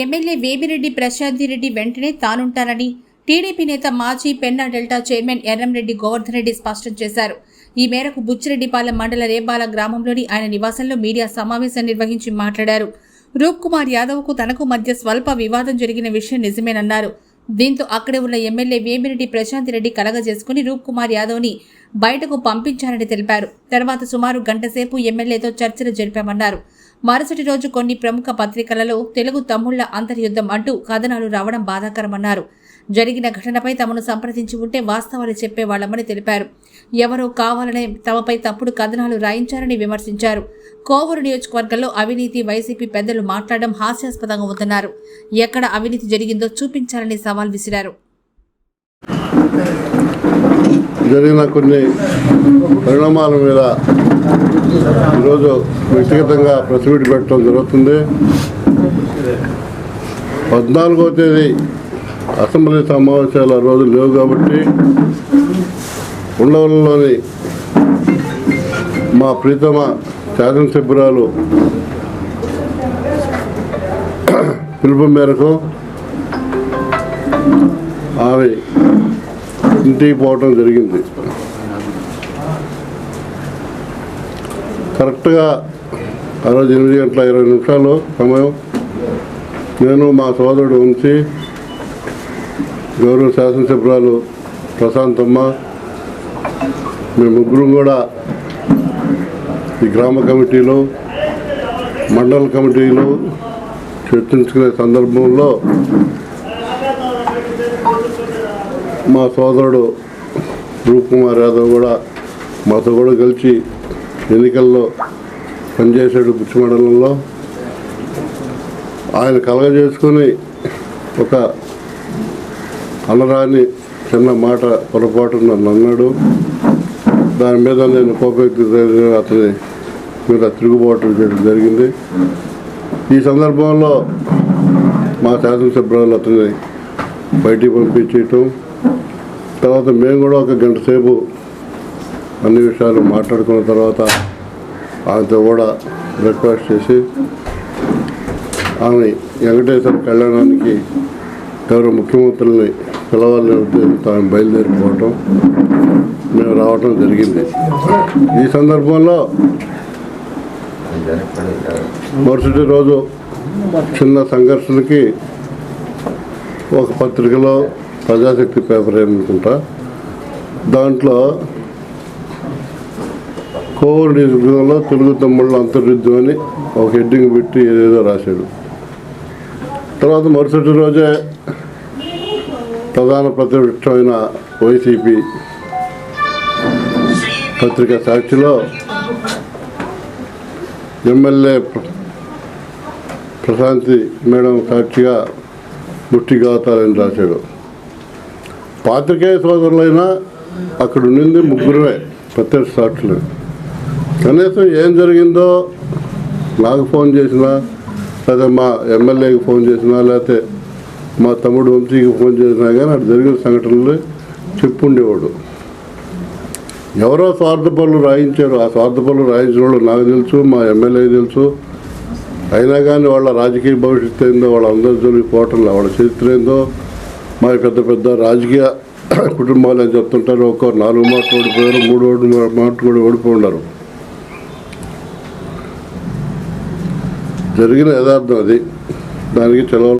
MLA Vemireddy Prashanti Reddy వెంటనే తానుంటానని TDP నేత మాజీ పెన్నా డెల్టా చైర్మన్ ఎర్రంరెడ్డి గోవర్ధన్ రెడ్డి స్పష్టం చేశారు. ఈ మేరకు బుచ్చిరెడ్డిపాలెం మండల రేబాల గ్రామంలోని ఆయన నివాసంలో మీడియా సమావేశం నిర్వహించి మాట్లాడారు. రూప్ కుమార్ యాదవ్కు తనకు మధ్య స్వల్ప వివాదం జరిగిన విషయం నిజమేనన్నారు. దీంతో అక్కడే ఉన్న ఎమ్మెల్యే వేమిరెడ్డి ప్రశాంత్ రెడ్డి కలగజేసుకుని రూప్ కుమార్ యాదవ్ని బయటకు పంపించారని తెలిపారు. తర్వాత సుమారు గంట సేపు ఎమ్మెల్యేతో చర్చలు జరిపామన్నారు. మరుసటి రోజు కొన్ని ప్రముఖ పత్రికలలో తెలుగు తమ్ముళ్ళ అంతర్యుద్ధం అంటూ కథనాలు రావడం బాధాకరమన్నారు. జరిగిన ఘటనపై తమను సంప్రదించి ఉంటే వాస్తవాలు చెప్పేవాళ్ళమని తెలిపారు. ఎవరో కావాలనే తమపై తప్పుడు కథనాలు రాయించారని విమర్శించారు. కోవూరు నియోజకవర్గంలో అవినీతి వైసీపీ పెద్దలు మాట్లాడడం హాస్యాస్పదంగా ఉందన్నారు. ఎక్కడ అవినీతి జరిగిందో చూపించాలని సవాల్ విసిరారు. జరిగిన కొన్ని పరిణామాల మీద ఈరోజు వ్యక్తిగతంగా ప్రెస్ మీట్ పెట్టడం జరుగుతుంది. పద్నాలుగో తేదీ అసెంబ్లీ సమావేశాలు ఆ రోజు లేవు కాబట్టి ఉండవల్లిలోని మా ప్రీతమ శాసనసభ్యురాలు పిలుపు మేరకు ఆమె ఇంటికి పోవటం జరిగింది. కరెక్ట్గా ఆ రోజు ఎనిమిది గంటల ఇరవై నిమిషాలు సమయం నేను మా సోదరుడు ఉంచి గౌరవ శాసనసభ్యురాలు ప్రశాంతమ్మ మేము ముగ్గురు కూడా ఈ గ్రామ కమిటీలో మండల కమిటీలో చర్చించుకునే సందర్భంలో మా సోదరుడు రూప్ కుమార్ యాదవ్ కూడా మాతో కూడా కలిసి ఎన్నికల్లో పనిచేశాడు బుచ్చి మండలంలో. ఆయన కలగజేసుకొని ఒక అలరాని చిన్న మాట పొరపాటున నన్నాడు. దాని మీద నేను కోపెక్తి అతని మీద తిరుగుబాటు చేయడం జరిగింది. ఈ సందర్భంలో మా శాసనసభ్యులు అతన్ని బయటికి పంపించేయటం. తర్వాత మేము కూడా ఒక గంట సేపు అన్ని విషయాలు మాట్లాడుకున్న తర్వాత ఆమెతో కూడా రిక్వెస్ట్ చేసి ఆమె వెంకటేశ్వర కళ్యాణానికి గౌరవ ముఖ్యమంత్రుల్ని పిలవాలని ఉద్దేశంతో బయలుదేరిపోవటం మేము రావటం జరిగింది. ఈ సందర్భంలో మరుసటి రోజు చిన్న సంఘర్షణకి ఒక పత్రికలో ప్రజాశక్తి పేపర్ అనుకుంటా దాంట్లో కోవిడ్ నియోజకవర్గంలో తెలుగు తమ్ముళ్ళ అంతర్యుద్ధం అని ఒక హెడ్డింగ్ పెట్టి ఏదేదో రాశాడు. తర్వాత మరుసటి రోజే ప్రధాన ప్రతిపక్షమైన వైసీపీ పత్రిక సాక్షిలో ఎమ్మెల్యే ప్రశాంతి మేడం సాక్షిగా ముట్టి గాతాలని రాశాడు పాత్రికేయ సోదరులైనా అక్కడ ఉండింది ముగ్గురమే ప్రత్యక్ష సాక్షులు. కనీసం ఏం జరిగిందో నాకు ఫోన్ చేసినా లేదా మా ఎమ్మెల్యేకి ఫోన్ చేసినా లేకపోతే మా తమ్ముడు వంశీకి ఫోన్ చేసినా కానీ అక్కడ జరిగిన సంఘటనలు చెప్పుండేవాడు. ఎవరో స్వార్థ పనులు రాయించారు. ఆ స్వార్థ పనులు రాయించిన వాళ్ళు నాకు తెలుసు మా ఎమ్మెల్యే తెలుసు. అయినా కానీ వాళ్ళ రాజకీయ భవిష్యత్తు ఏందో వాళ్ళందరూ జోలికి పోవటంలో వాళ్ళ చరిత్ర ఏందో మా పెద్ద పెద్ద రాజకీయ కుటుంబాలు అని చెప్తుంటారు. ఒక్కో నాలుగు మాటలు ఓడిపోయారు మూడు ఓడి మాట కూడా ఓడిపోయి ఉన్నారు జరిగిన యథార్థం అది. దానికి చలవ